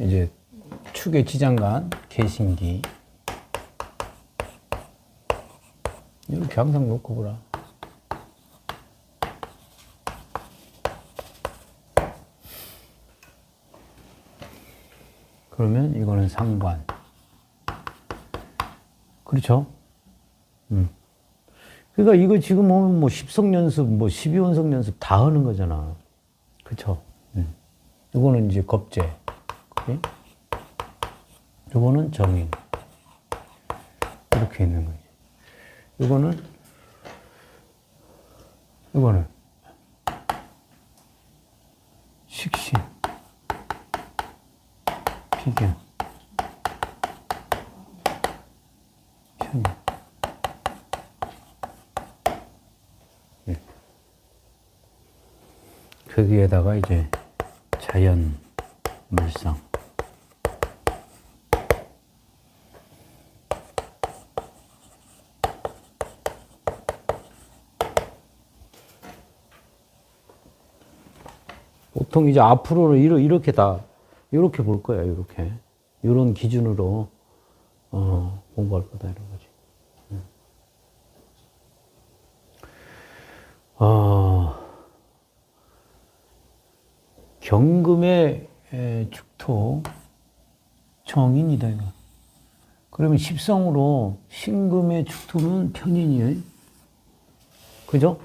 이제 축의 지장간, 개신기. 이렇게 항상 놓고 보라. 그러면 이거는 상관. 그렇죠? 음. 그러니까 이거 지금 보면 뭐 10성 연습, 뭐 12원성 연습 다 하는 거잖아. 그쵸? 음. 이거는 이제 겁제. 그게? 이거는 정인. 이렇게 있는 거지. 이거는, 이거는 식신. 비견. 편인. 거기에다가 이제 자연 물상. 보통 이제 앞으로는 이렇게 다 이렇게 볼 거야 이렇게 이런 기준으로 어, 공부할 거다 이런 거지. 음. 어, 경금의 에, 축토 정인이다 이거. 그러면 십성으로 신금의 축토는 편인이에요. 그죠?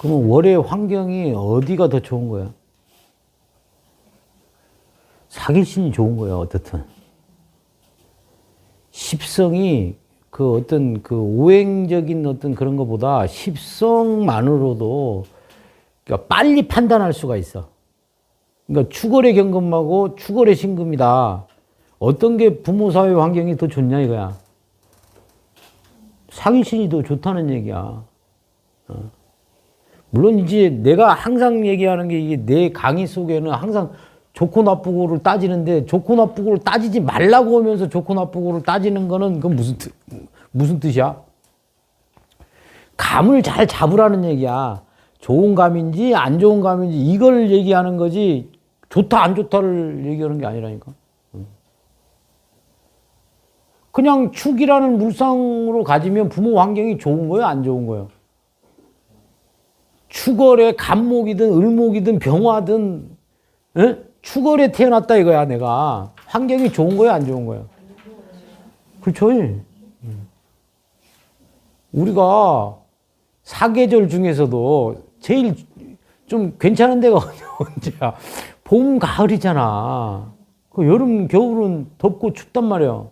그러면 월의 환경이 어디가 더 좋은 거야? 사길신이 좋은 거야, 어떻든. 십성이 그 어떤 그 오행적인 어떤 그런 것보다 십성만으로도 그러니까 빨리 판단할 수가 있어. 그러니까 추월의 경금하고 추월의 신금이다. 어떤 게 부모 사회 환경이 더 좋냐 이거야. 사기신이 더 좋다는 얘기야. 어. 물론 이제 내가 항상 얘기하는 게 이게 내 강의 속에는 항상 좋고 나쁘고를 따지는데 좋고 나쁘고를 따지지 말라고 하면서 좋고 나쁘고를 따지는 거는 그건 무슨 뜻, 무슨 뜻이야? 감을 잘 잡으라는 얘기야. 좋은 감인지 안 좋은 감인지 이걸 얘기하는 거지 좋다 안 좋다를 얘기하는 게 아니라니까. 그냥 축이라는 물상으로 가지면 부모 환경이 좋은 거예요, 안 좋은 거예요? 축월에 간목이든 을목이든 병화든 에? 축월에 태어났다 이거야 내가. 환경이 좋은 거야 안 좋은 거야? 그렇죠. 음. 우리가 사계절 중에서도 제일 좀 괜찮은 데가 언제야? 봄 가을이잖아. 그 여름 겨울은 덥고 춥단 말이야.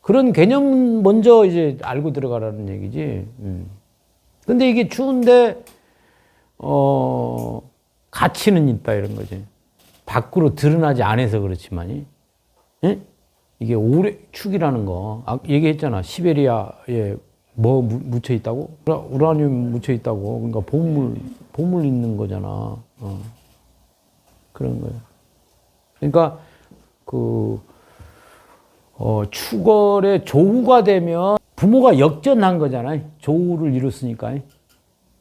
그런 개념 먼저 이제 알고 들어가라는 얘기지. 음. 근데 이게 추운데 어 가치는 있다 이런 거지. 밖으로 드러나지 않아서 그렇지만이 예? 이게 오래 축이라는 거 아, 얘기했잖아. 시베리아에 뭐 무- 묻혀 있다고? 우라- 우라 늄 묻혀 있다고. 그러니까 보물 보물 있는 거잖아. 어. 그런 거예요. 그러니까 그 어, 추월의 조우가 되면 부모가 역전한 거잖아요. 조우를 이뤘으니까.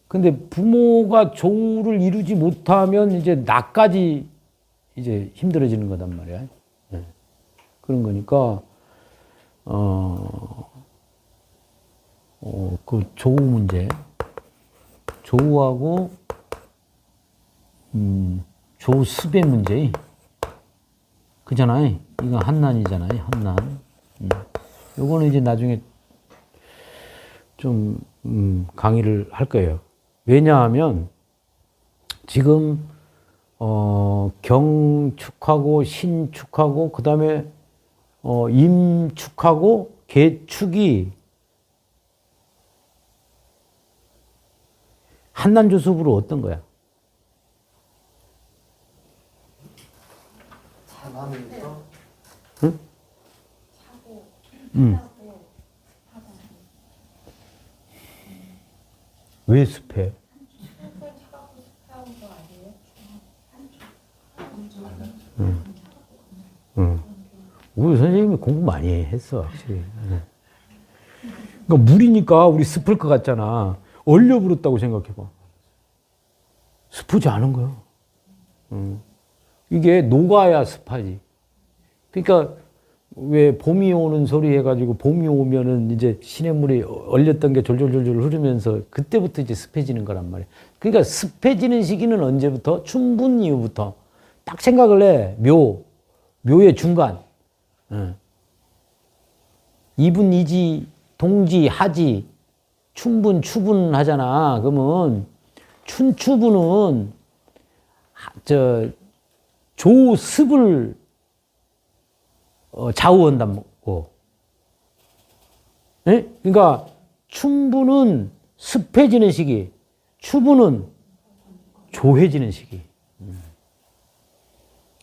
근데 부모가 조우를 이루지 못하면 이제 나까지 이제 힘들어지는 거단 말이야. 네. 그런 거니까, 어, 어, 그 조우 문제. 조우하고, 음, 습의 문제. 그잖아요. 이건 한난이잖아요. 한난. 음. 요거는 이제 나중에 좀 음, 강의를 할 거예요. 왜냐하면 지금 어, 경축하고 신축하고 그 다음에 어, 임축하고 개축이 한난조습으로 어떤 거야? 잘하면서 음. 왜 습해? 응. 응. 우리 선생님이 공부 많이 했어, 확실히. 응. 그러니까 물이니까 우리 습할 것 같잖아. 얼려버렸다고 생각해봐. 습하지 않은 거야. 응. 이게 녹아야 습하지. 그러니까 왜 봄이 오는 소리 해가지고 봄이 오면은 이제 시냇물이 얼렸던 게 졸졸졸졸 흐르면서 그때부터 이제 습해지는 거란 말이야. 그러니까 습해지는 시기는 언제부터? 춘분 이후부터. 딱 생각을 해. 묘. 묘의 중간. 응. 이분, 이지, 동지, 하지, 춘분, 추분 하잖아. 그러면 춘추분은 하- 저 조습을 어, 좌우한다고. 예? 그러니까 춘분은 습해지는 시기, 추분은 조해지는 시기. 음.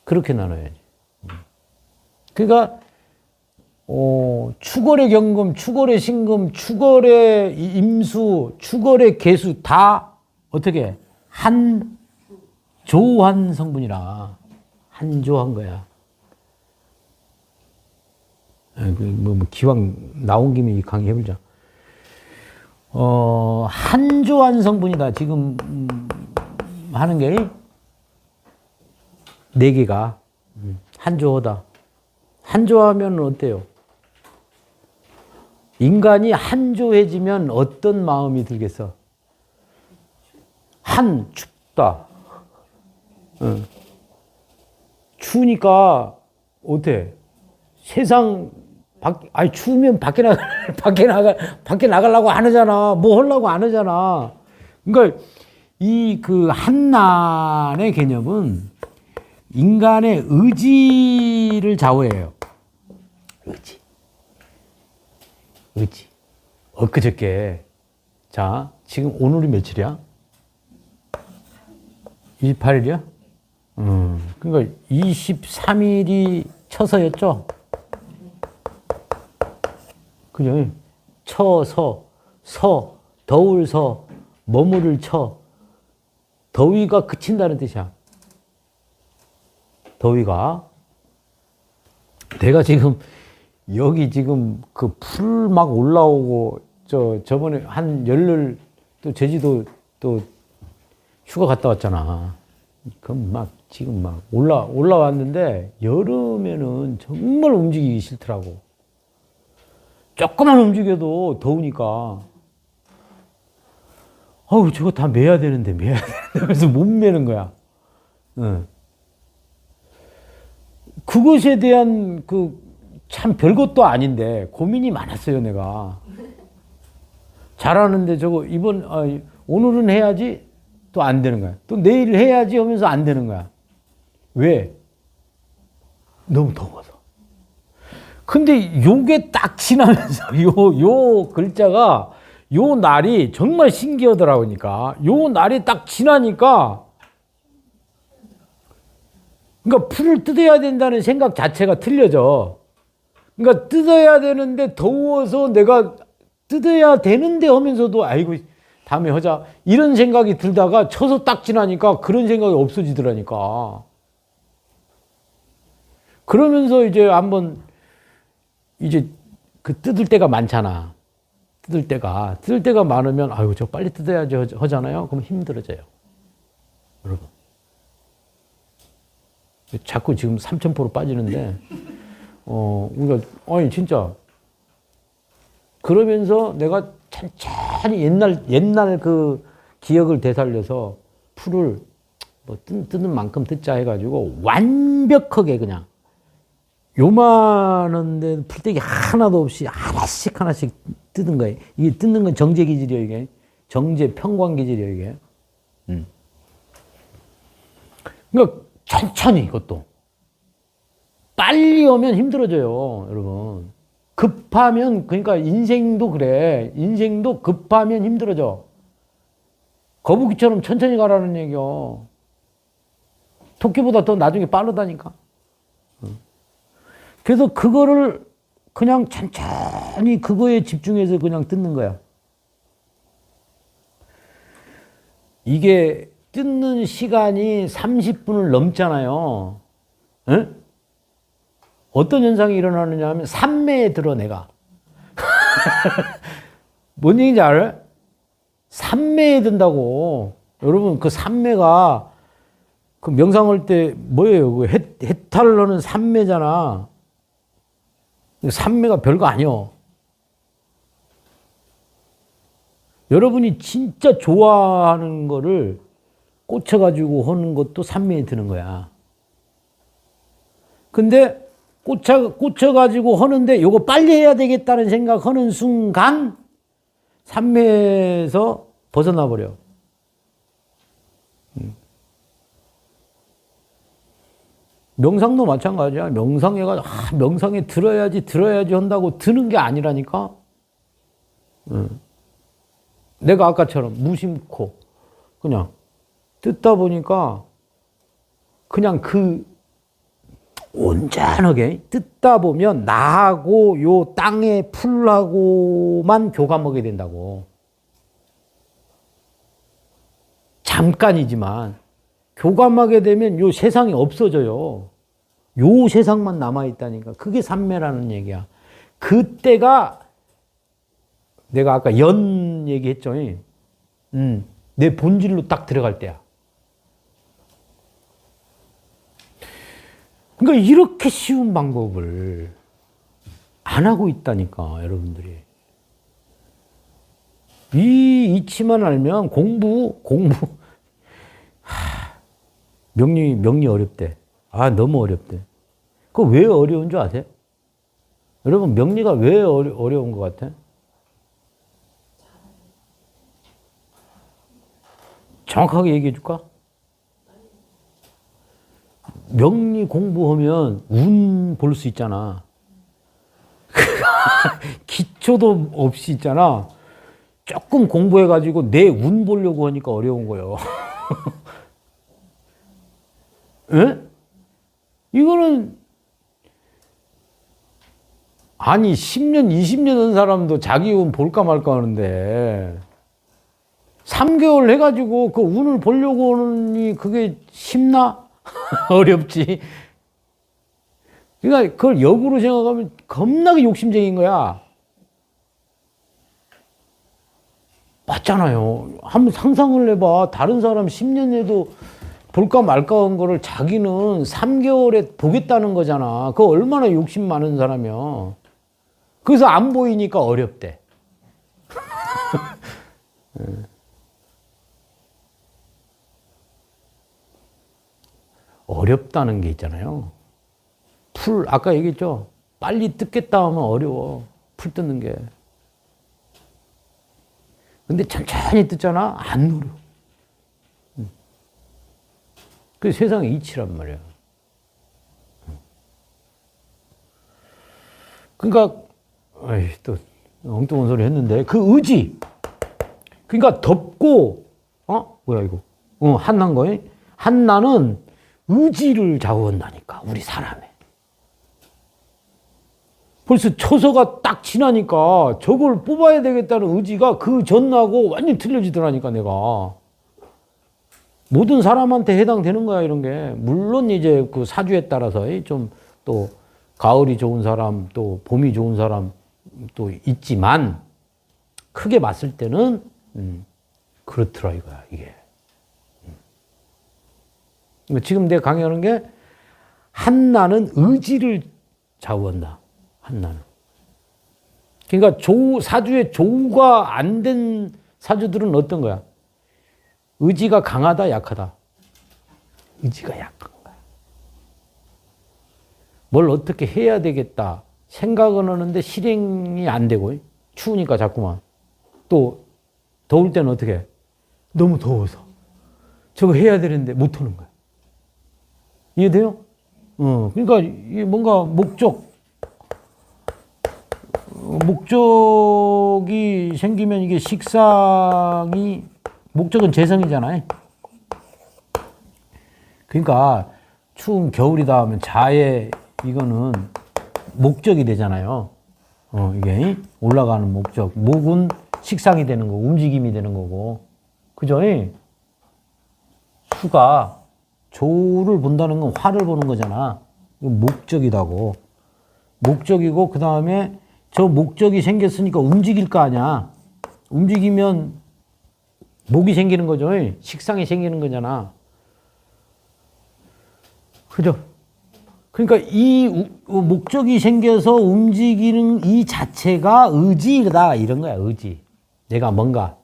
그렇게 나눠야지. 음. 그러니까 어, 추월의 경금, 추월의 신금, 이- 임수, 추월의 개수 다 어떻게 한 조한 성분이라 한조한 거야. 에, 그 뭐, 뭐 기왕 나온 김에 이 강의 해보자. 어, 한조한 성분이다. 지금 음, 하는 게 네 개가 음, 한조하다. 한조하면 어때요? 인간이 한조해지면 어떤 마음이 들겠어? 한 춥다. 응. 추우니까 어때? 세상 밖 아니 추우면 밖에 나가 밖에 나가 밖에 나가려고 안 하잖아. 뭐 하려고 안 하잖아. 그러니까 이 그 한난의 개념은 인간의 의지를 좌우해요. 의지. 의지. 엊그저께 자 지금 오늘이 며칠이야? 28일이야? 음, 그러니까 23일이 처서였죠? 그죠? 처서, 서, 더울 서, 머무를 처. 더위가 그친다는 뜻이야. 더위가. 내가 지금 여기 지금 그 풀 막 올라오고 저 저번에 한 열흘 또 제주도 또 휴가 갔다 왔잖아. 그럼 막 지금 막 올라 올라왔는데 여름에는 정말 움직이기 싫더라고. 조금만 움직여도 더우니까. 어우 저거 다 매야 되는데 매야 되는데 그래서 못 매는 거야. 응. 그것에 대한 그 참 별것도 아닌데 고민이 많았어요 내가. 잘하는데 저거 이번 아, 오늘은 해야지 또 안 되는 거야. 또 내일 해야지 하면서 안 되는 거야. 왜? 너무 더워서. 근데 요게 딱 지나면서 요, 요 글자가 요 날이 정말 신기하더라고니까. 요 날이 딱 지나니까 그러니까 풀을 뜯어야 된다는 생각 자체가 틀려져. 그러니까 뜯어야 되는데 더워서 내가 뜯어야 되는데 하면서도 아이고 다음에 하자 이런 생각이 들다가 쳐서 딱 지나니까 그런 생각이 없어지더라니까. 그러면서 이제 한번 이제 그 뜯을 때가 많잖아. 뜯을 때가 뜯을 때가 많으면 아유 저 빨리 뜯어야지 하- 하잖아요. 그럼 힘들어져요. 여러분. 자꾸 지금 3,000% 빠지는데 어 우리가 아니 진짜 그러면서 내가 천천히 옛날 옛날 그 기억을 되살려서 풀을 뭐 뜯, 뜯는 만큼 뜯자 해가지고 완벽하게 그냥 요만한데 풀떼기 하나도 없이 하나씩 하나씩 뜯은 거예요. 이게 뜯는 건 정제 기질이에요 이게 정제 평광 기질이에요 이게. 음. 그러니까 천천히 이것도 빨리 오면 힘들어져요, 여러분. 급하면 그러니까 인생도 그래. 인생도 급하면 힘들어져. 거북이처럼 천천히 가라는 얘기요. 토끼보다 더 나중에 빠르다니까. 응. 그래서 그거를 그냥 천천히 그거에 집중해서 그냥 뜯는 거야. 이게 뜯는 시간이 30분을 넘잖아요. 응? 어떤 현상이 일어나느냐 하면 삼매에 들어 내가. 뭔 얘기인지 알아요? 삼매에 든다고. 여러분 그 삼매가 그 명상할 때 뭐예요? 그 해, 해탈러는 삼매잖아. 삼매가 별거 아니요. 여러분이 진짜 좋아하는 거를 꽂혀가지고 하는 것도 삼매에 드는 거야. 근데 꽂혀, 꽂혀가지고 하는데 요거 빨리 해야 되겠다는 생각하는 순간 삼매에서 벗어나 버려. 명상도 마찬가지야. 명상해가 아, 명상에 들어야지 들어야지 한다고 드는 게 아니라니까. 음. 내가 아까처럼 무심코 그냥 듣다 보니까 그냥 그 온전하게 듣다 보면 나하고 요 땅의 풀하고만 교감하게 된다고. 잠깐이지만 교감하게 되면 요 세상이 없어져요. 요 세상만 남아 있다니까. 그게 삼매라는 얘기야. 그때가 내가 아까 연 얘기했죠. 음, 내 본질로 딱 들어갈 때야. 그러니까 이렇게 쉬운 방법을 안 하고 있다니까, 여러분들이. 이 이치만 알면 공부, 공부, 하, 명리, 명리 어렵대. 아, 너무 어렵대. 그왜 어려운 줄 아세요? 여러분, 명리가 왜 어려, 어려운 것 같아? 정확하게 얘기해 줄까? 명리 공부하면 운 볼 수 있잖아. 기초도 없이 있잖아. 조금 공부해가지고 내 운 보려고 하니까 어려운 거예요. 예? 이거는 아니 10년, 20년 한 사람도 자기 운 볼까 말까 하는데 3개월 해가지고 그 운을 보려고 하니 그게 쉽나? 어렵지. 그러니까 그걸 역으로 생각하면 겁나게 욕심쟁인 거야. 맞잖아요. 한번 상상을 해봐. 다른 사람 10년 해도 볼까 말까 한 거를 자기는 3개월에 보겠다는 거잖아. 그 얼마나 욕심 많은 사람이야. 그래서 안 보이니까 어렵대. 어렵다는 게 있잖아요. 풀, 아까 얘기했죠? 빨리 뜯겠다 하면 어려워. 풀 뜯는 게. 근데 천천히 뜯잖아? 안. 음. 그 세상의 이치란 말이야. 그러니까, 아이, 또, 엉뚱한 소리 했는데, 그 의지. 그러니까 덥고, 어? 뭐야, 이거. 어, 한난 거에? 한나는 의지를 좌우한다니까, 우리 사람의. 벌써 처서가 딱 지나니까 저걸 뽑아야 되겠다는 의지가 그 전하고 완전히 틀려지더라니까, 내가. 모든 사람한테 해당되는 거야, 이런 게. 물론 이제 그 사주에 따라서 좀 또 가을이 좋은 사람, 또 봄이 좋은 사람 또 있지만, 크게 봤을 때는, 음, 그렇더라, 이거야, 이게. 지금 내가 강의하는 게 한나는 의지를 좌우한다. 한나는. 그러니까 조, 사주에 조우가 안 된 사주들은 어떤 거야? 의지가 강하다, 약하다? 의지가 약한 거야. 뭘 어떻게 해야 되겠다. 생각은 하는데 실행이 안 되고, 추우니까 자꾸만. 또, 더울 때는 어떻게 해? 너무 더워서. 저거 해야 되는데 못 하는 거야. 이해돼요? 어, 그러니까 뭔가 목적, 어, 목적이 생기면 이게 식상이, 목적은 재성이잖아요. 그러니까 추운 겨울이다 하면 자해 이거는 목적이 되잖아요. 어, 이게 올라가는 목적. 목은 식상이 되는 거고, 움직임이 되는 거고. 그죠? 수가 조를 본다는 건 화를 보는 거잖아. 목적이다고. 목적이고, 그 다음에 저 목적이 생겼으니까 움직일 거 아니야. 움직이면 목이 생기는 거죠. 식상이 생기는 거잖아. 그죠? 그러니까 이 우- 목적이 생겨서 움직이는 이 자체가 의지다 이런 거야 의지. 내가 뭔가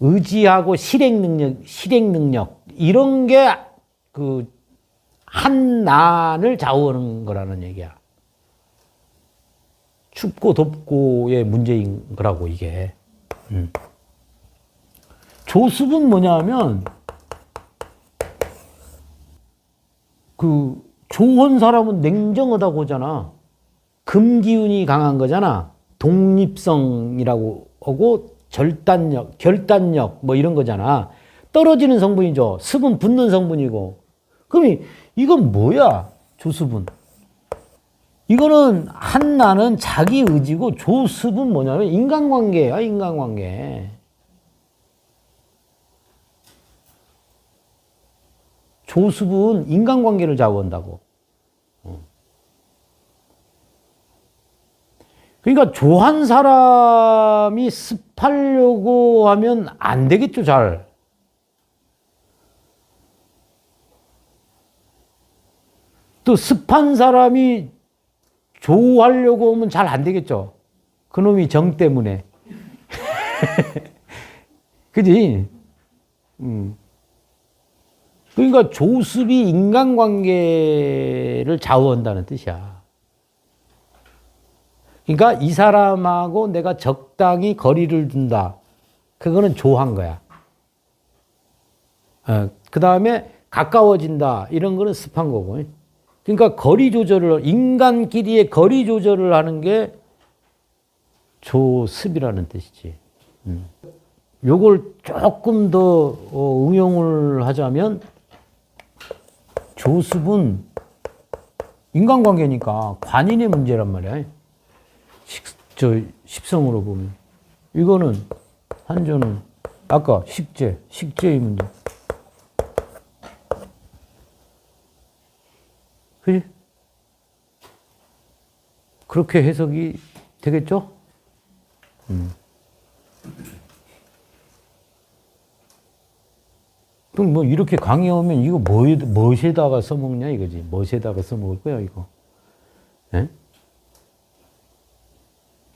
의지하고 실행 능력, 실행 능력 이런 게 그 한난을 좌우하는 거라는 얘기야. 춥고 덥고의 문제인 거라고 이게. 음. 조습은 뭐냐면 그 조원 사람은 냉정하다고 하잖아. 금기운이 강한 거잖아. 독립성이라고 하고 절단력, 결단력 뭐 이런 거잖아. 떨어지는 성분이죠. 습은 붙는 성분이고. 그럼 이건 뭐야? 조습은. 이거는 한나는 자기 의지고 조습은 뭐냐면 인간관계야, 인간관계. 조습은 인간관계를 좌우한다고. 어. 그러니까 조한 사람이 습하려고 하면 안 되겠죠, 잘. 또 습한 사람이 조하려고 하면 잘 안 되겠죠. 그놈이 정 때문에. 그지? 음. 그러니까 조습이 인간관계를 좌우한다는 뜻이야. 그러니까 이 사람하고 내가 적당히 거리를 둔다. 그거는 조한 거야. 어, 그 다음에 가까워진다. 이런 거는 습한 거고. 그러니까 거리 조절을, 인간끼리의 거리 조절을 하는 게 조습이라는 뜻이지. 음. 요걸 조금 더 어, 응용을 하자면 조습은 인간관계니까 관인의 문제란 말이야. 식, 저 십성으로 보면 이거는 한조는 아까 식재, 식재의 문제. 그지? 그렇게 해석이 되겠죠? 음. 그럼 뭐 이렇게 강의하면 이거 뭐, 무엇에다가 써먹냐 이거지. 무엇에다가 써먹을 거야 이거. 예?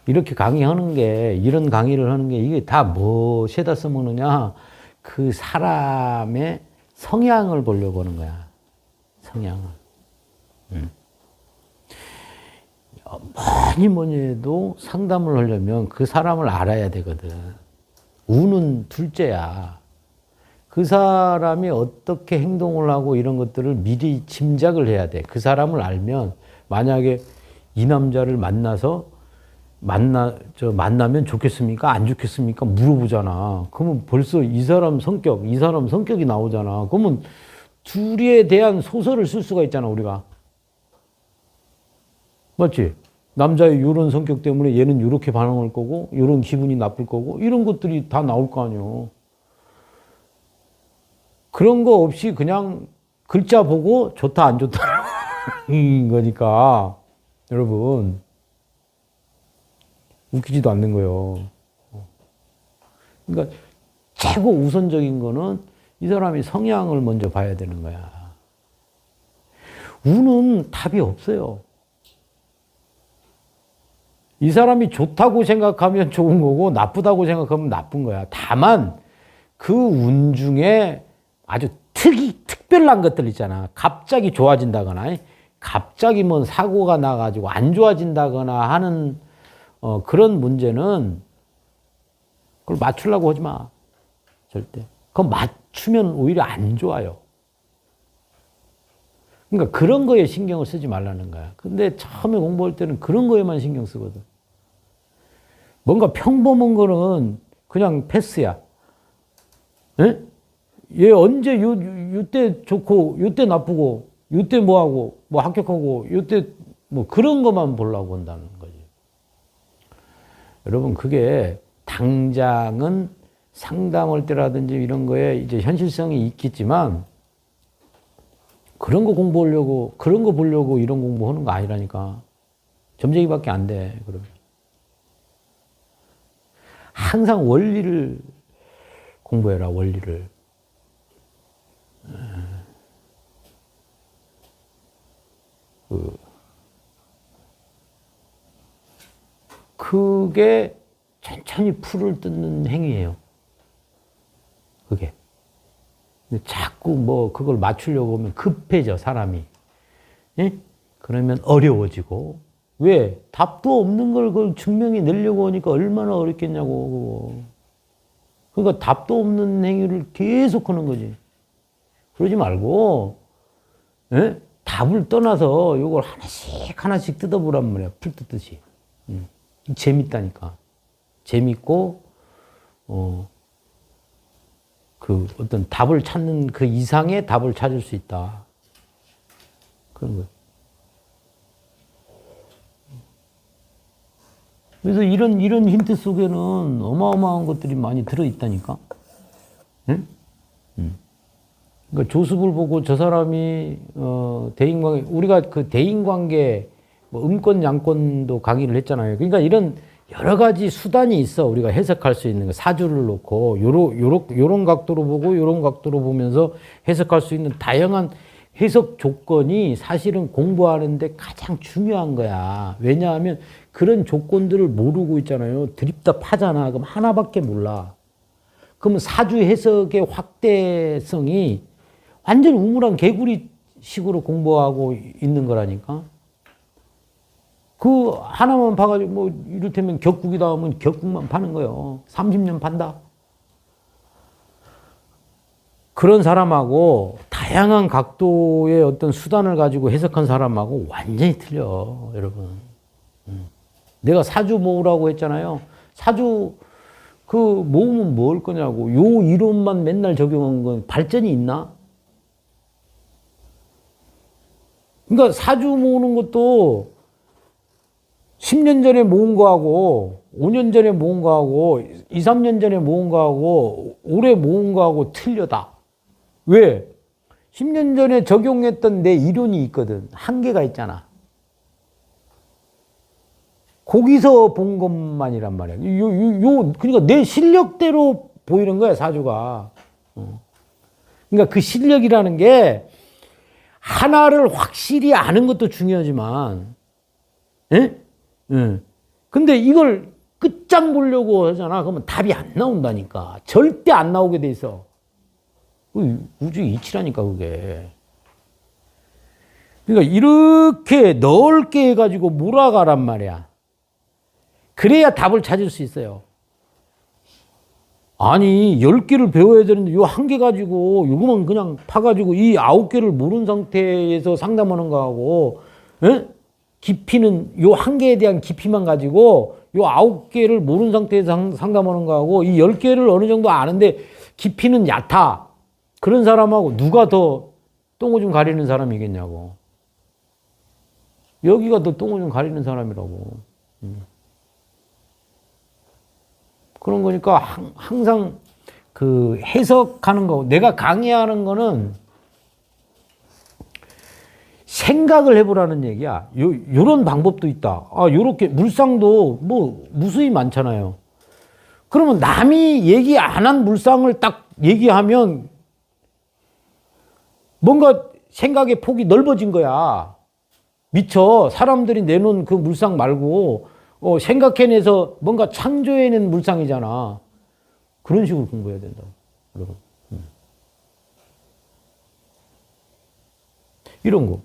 이렇게 강의하는 게 이런 강의를 하는 게 이게 다 무엇에다 써먹느냐 그 사람의 성향을 보려고 하는 거야. 성향을. 음. 뭐니 뭐니 해도 상담을 하려면 그 사람을 알아야 되거든. 우는 둘째야. 그 사람이 어떻게 행동을 하고 이런 것들을 미리 짐작을 해야 돼. 그 사람을 알면 만약에 이 남자를 만나서 만나 저 만나면 좋겠습니까? 안 좋겠습니까? 물어보잖아. 그러면 벌써 이 사람 성격, 이 사람 성격이 나오잖아. 그러면 둘에 대한 소설을 쓸 수가 있잖아, 우리가. 맞지? 남자의 이런 성격 때문에 얘는 이렇게 반응할 거고, 이런 기분이 나쁠 거고, 이런 것들이 다 나올 거 아니에요. 그런 거 없이 그냥 글자 보고 좋다, 안 좋다. 거니까, 여러분. 웃기지도 않는 거예요. 그러니까 최고 우선적인 거는 이 사람이 성향을 먼저 봐야 되는 거야. 우는 답이 없어요. 이 사람이 좋다고 생각하면 좋은 거고 나쁘다고 생각하면 나쁜 거야. 다만 그 운 중에 아주 특이 특별한 것들 있잖아. 갑자기 좋아진다거나 갑자기 뭐 사고가 나가지고 안 좋아진다거나 하는 어, 그런 문제는 그걸 맞추려고 하지 마. 절대. 그거 맞추면 오히려 안 좋아요. 그러니까 그런 거에 신경을 쓰지 말라는 거야. 근데 처음에 공부할 때는 그런 거에만 신경 쓰거든. 뭔가 평범한 거는 그냥 패스야. 에? 얘 언제 요, 요때 좋고, 요때 나쁘고, 요때 뭐하고, 뭐 합격하고, 요때 뭐 그런 것만 보려고 한다는 거지. 여러분, 그게 당장은 상담할 때라든지 이런 거에 이제 현실성이 있겠지만, 그런 거 공부하려고, 그런 거 보려고 이런 공부하는 거 아니라니까. 점쟁이밖에 안 돼, 그러면. 항상 원리를 공부해라, 원리를. 그, 그게 천천히 풀을 뜯는 행위예요. 그게. 자꾸 뭐 그걸 맞추려고 하면 급해져, 사람이. 예? 그러면 어려워지고. 왜? 답도 없는 걸 그걸 증명해 내려고 하니까 얼마나 어렵겠냐고. 그러니까 답도 없는 행위를 계속 하는 거지. 그러지 말고, 예? 답을 떠나서 이걸 하나씩 하나씩 뜯어보란 말이야. 풀 뜯듯이. 음. 재밌다니까. 재밌고, 어, 그 어떤 답을 찾는 그 이상의 답을 찾을 수 있다. 그런 거예요. 그래서 이런, 이런 힌트 속에는 어마어마한 것들이 많이 들어있다니까. 응? 응. 그러니까 조습을 보고 저 사람이, 어, 대인관계, 우리가 그 대인관계, 뭐 음권, 양권도 강의를 했잖아요. 그러니까 이런 여러 가지 수단이 있어. 우리가 해석할 수 있는 거. 사주를 놓고, 요러, 요러, 요런 각도로 보고, 요런 각도로 보면서 해석할 수 있는 다양한 해석 조건이 사실은 공부하는데 가장 중요한 거야. 왜냐하면 그런 조건들을 모르고 있잖아요. 드립다 파잖아. 그럼 하나밖에 몰라. 그러면 사주 해석의 확대성이 완전 우물한 개구리 식으로 공부하고 있는 거라니까. 그 하나만 봐가지고 뭐 이를테면 격국이다 하면 격국만 파는 거예요. 30년 판다. 그런 사람하고 다양한 각도의 어떤 수단을 가지고 해석한 사람하고 완전히 틀려, 여러분. 음. 내가 사주 모으라고 했잖아요. 사주 그 모으면 뭘 거냐고. 요 이론만 맨날 적용한 건 발전이 있나? 그러니까 사주 모으는 것도 10년 전에 모은 거하고 5년 전에 모은 거하고 2, 3년 전에 모은 거하고 올해 모은 거하고 틀려다. 왜? 10년 전에 적용했던 내 이론이 있거든. 한계가 있잖아. 거기서 본 것만이란 말이야. 요, 요, 요, 그러니까 내 실력대로 보이는 거야, 사주가. 어. 그러니까 그 실력이라는 게 하나를 확실히 아는 것도 중요하지만, 예? 예. 근데 이걸 끝장 보려고 하잖아. 그러면 답이 안 나온다니까. 절대 안 나오게 돼 있어. 그 우주 이치라니까, 그게. 그러니까 이렇게 넓게 해가지고 몰아가란 말이야. 그래야 답을 찾을 수 있어요. 아니, 열 개를 배워야 되는데, 요 한 개 가지고, 요거만 그냥 파가지고, 이 아홉 개를 모르는 상태에서 상담하는 거하고, 예? 깊이는 요 한 개에 대한 깊이만 가지고, 요 아홉 개를 모르는 상태에서 상담하는 거하고, 이열 개를 어느 정도 아는데, 깊이는 얕아. 그런 사람하고 누가 더 똥오줌 가리는 사람이겠냐고. 여기가 더 똥오줌 가리는 사람이라고. 음. 그런 거니까 항상 그 해석하는 거, 내가 강의하는 거는 생각을 해보라는 얘기야. 요, 요런 방법도 있다. 아, 요렇게, 물상도 뭐 무수히 많잖아요. 그러면 남이 얘기 안 한 물상을 딱 얘기하면 뭔가 생각의 폭이 넓어진 거야. 미처 사람들이 내놓은 그 물상 말고 어, 생각해내서 뭔가 창조해낸 물상이잖아. 그런 식으로 공부해야 된다. 여러분. 음. 이런 거.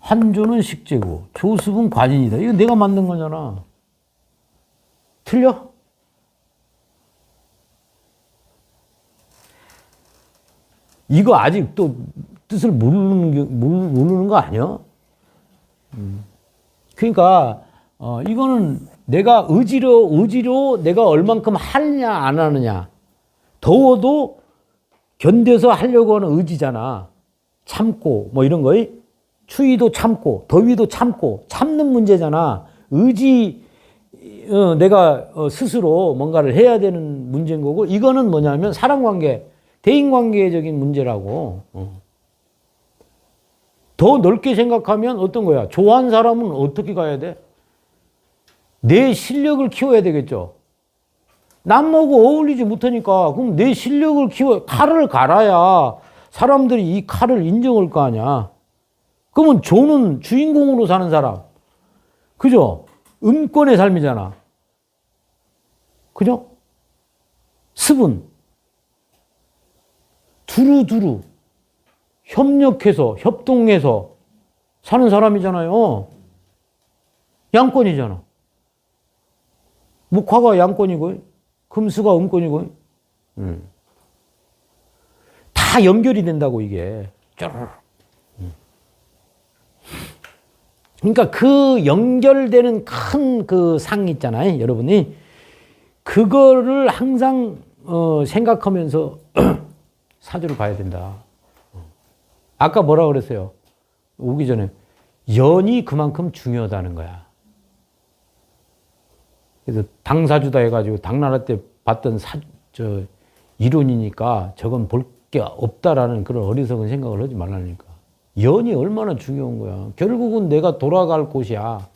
한조는 식재고, 조습은 관인이다. 이거 내가 만든 거잖아. 틀려? 이거 아직 또 뜻을 모르는, 게, 모르는 거 아니야? 음. 그러니까, 어, 이거는 내가 의지로, 의지로 내가 얼만큼 하느냐, 안 하느냐. 더워도 견뎌서 하려고 하는 의지잖아. 참고, 뭐 이런 거. 추위도 참고, 더위도 참고, 참는 문제잖아. 의지, 어, 내가 어, 스스로 뭔가를 해야 되는 문제인 거고, 이거는 뭐냐면 사람 관계, 대인 관계적인 문제라고. 어. 더 넓게 생각하면 어떤 거야? 좋아하는 사람은 어떻게 가야 돼? 내 실력을 키워야 되겠죠. 남하고 어울리지 못하니까 그럼 내 실력을 키워 칼을 갈아야 사람들이 이 칼을 인정할 거 아니야. 그러면 조는 주인공으로 사는 사람. 그죠? 음권의 삶이잖아. 그죠? 습은 두루두루 협력해서 협동해서 사는 사람이잖아요. 양권이잖아. 목화가 양권이고 금수가 음권이고 음. 다 연결이 된다고 이게. 음. 그러니까 그 연결되는 큰 그 상 있잖아요, 여러분이 그거를 항상 어, 생각하면서 사주를 봐야 된다. 아까 뭐라 그랬어요? 오기 전에 연이 그만큼 중요하다는 거야. 그래서 당사주다 해가지고 당나라 때 봤던 사, 저 이론이니까 저건 볼 게 없다라는 그런 어리석은 생각을 하지 말라니까. 연이 얼마나 중요한 거야. 결국은 내가 돌아갈 곳이야.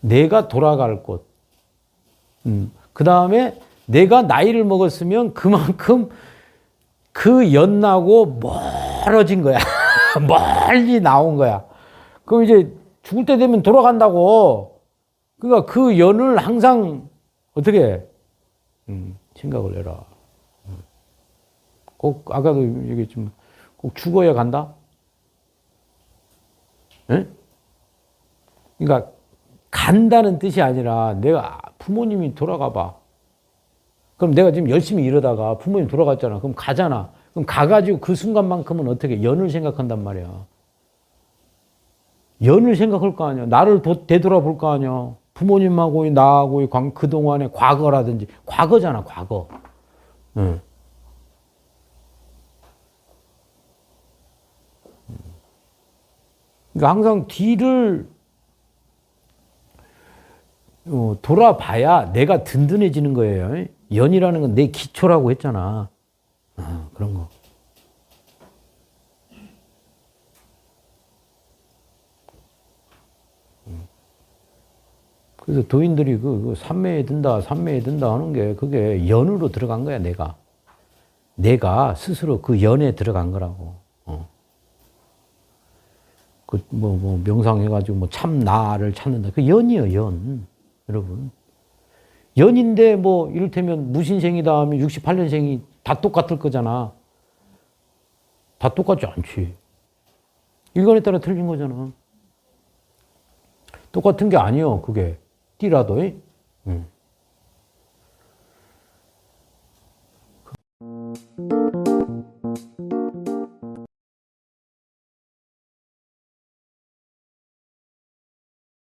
내가 돌아갈 곳. 음, 그 다음에 내가 나이를 먹었으면 그만큼 그 연나고 멀어진 거야. 멀리 나온 거야. 그럼 이제 죽을 때 되면 돌아간다고. 그러니까 그 연을 항상 어떻게 음, 생각을 해라. 음. 꼭 아까도 얘기했지만 꼭 죽어야 간다. 예? 그러니까 간다는 뜻이 아니라 내가 부모님이 돌아가 봐. 그럼 내가 지금 열심히 이러다가 부모님 돌아갔잖아. 그럼 가잖아. 그럼 가가지고 그 순간만큼은 어떻게 연을 생각한단 말이야. 연을 생각할 거 아니야. 나를 도, 되돌아볼 거 아니야. 부모님하고 나하고 그동안의 과거라든지 과거잖아, 과거. 응. 그러니까 항상 뒤를 어, 돌아봐야 내가 든든해지는 거예요. 연이라는 건 내 기초라고 했잖아. 아, 그런 거. 그래서 도인들이 그, 그 삼매에 든다, 삼매에 든다 하는 게 그게 연으로 들어간 거야, 내가. 내가 스스로 그 연에 들어간 거라고. 어. 그, 뭐, 뭐, 명상해가지고 뭐 참 나를 찾는다. 그 연이요, 연. 여러분. 연인데 뭐 이를테면 무신생이다 하면 68년생이 다 똑같을 거잖아. 다 똑같지 않지. 일관에 따라 틀린 거잖아. 똑같은 게 아니요, 그게. 띠라도. 응.